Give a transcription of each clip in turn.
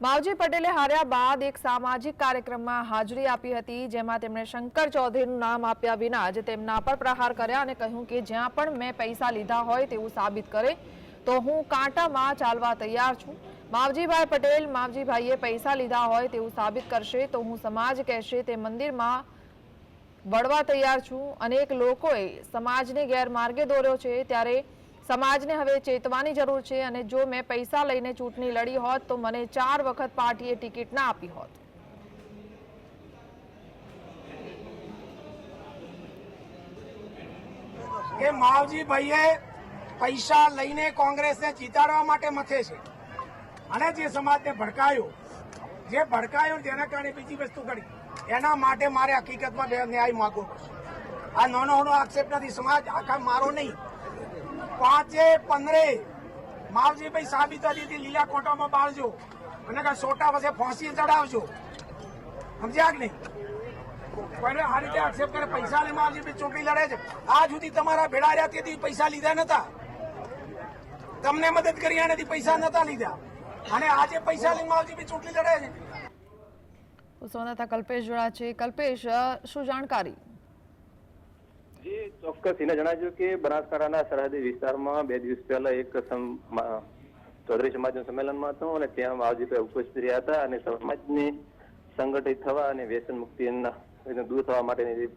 માવજી પટેલે હાર્યા બાદ એક સામાજિક કાર્યક્રમમાં હાજરી આપી હતી, જેમાં તેમણે શંકર ચૌધરીનું નામ આપ્યા વિના જ તેમના પર પ્રહાર કર્યા અને કહ્યું કે જ્યાં પણ મેં પૈસા લીધા હોય તેવું સાબિત કરે, તો હું કાંટામાં ચાલવા તૈયાર છું. માવજીભાઈ પટેલ, માવજીભાઈએ પૈસા લીધા હોય તેવું સાબિત કરશે, તો હું સમાજ કહેશે, તે મંદિરમાં વળવા તૈયાર છું. અનેક લોકોએ સમાજને ગેરમાર્ગે દોર્યો છે, ત્યારે સમાજને હવે ચેતવાની જરૂર છે અને જો મેં પૈસા લઈને ચૂંટણી લડી હોત તો મને ચાર વખત પાર્ટીએ ટિકિટ ના આપી હોત. કે માવજીભાઈએ પૈસા લઈને કોંગ્રેસને જીતાડવા માટે મથે છે? અને જે સમાજને ભડકાયો, જે ભડકાયો જેના કારણે બીજી વસ્તુ કરી એના માટે મારે હકીકતમાં ન્યાય માગવો પડશે. આ નાનો નાનો આક્ષેપ નથી, સમાજ આખા મારો નહીં પાંચે પંદરે માવજીભાઈ સાબિત હતી લીલા કોટામાં બાળજો. અને કાંઈ સોટા વચ્ચે ફાંસી ચડાવજો. સમજ્યા કે નહીં? કોઈને આ રીતે આક્ષેપ કરે, પૈસા લઈને માવજી ચૂંટણી લડે છે. આ સુધી તમારા ભેળા રહ્યા તેથી પૈસા લીધા નતા. તમને મદદ કરી નથી પૈસા નતા લીધા. અને આજે પૈસા લઈને માવજી ચૂંટણી લડે છે. તો સંવાદદાતા કલ્પેશ જોડા છે. કલ્પેશ શું જાણકારી? જી, ચોક્કસ. એને જણાવ્યું કે બનાસકાંઠાના સરહદી વિસ્તારમાં બે દિવસ પહેલા એક ચૌધરી સમાજનું સંમેલનમાં હતું અને ત્યાં માવજીભાઈ ઉપસ્થિત રહ્યા હતા અને સમાજની સંગઠિત થવા અને વ્યસન મુક્તિ દૂર થવા માટેની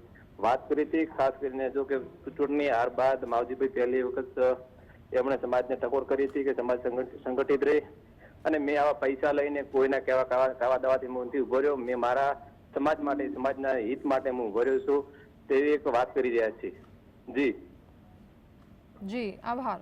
વાત કરી હતી, ખાસ કરીને જો કે ચૂંટણી હાર બાદ માવજીભાઈ પહેલી વખત એમણે સમાજને ટકોર કરી હતી કે સમાજ સંગઠિત રહે. અને મેં આવા પૈસા લઈને કોઈના કાવા કાવા દાવાથી હું નથી ઊભો રહ્યો. મેં મારા સમાજ માટે, સમાજના હિત માટે હું ઊભો રહ્યો છું. તેવી એક વાત કરી રહ્યા છીએ. જી. જી આભાર.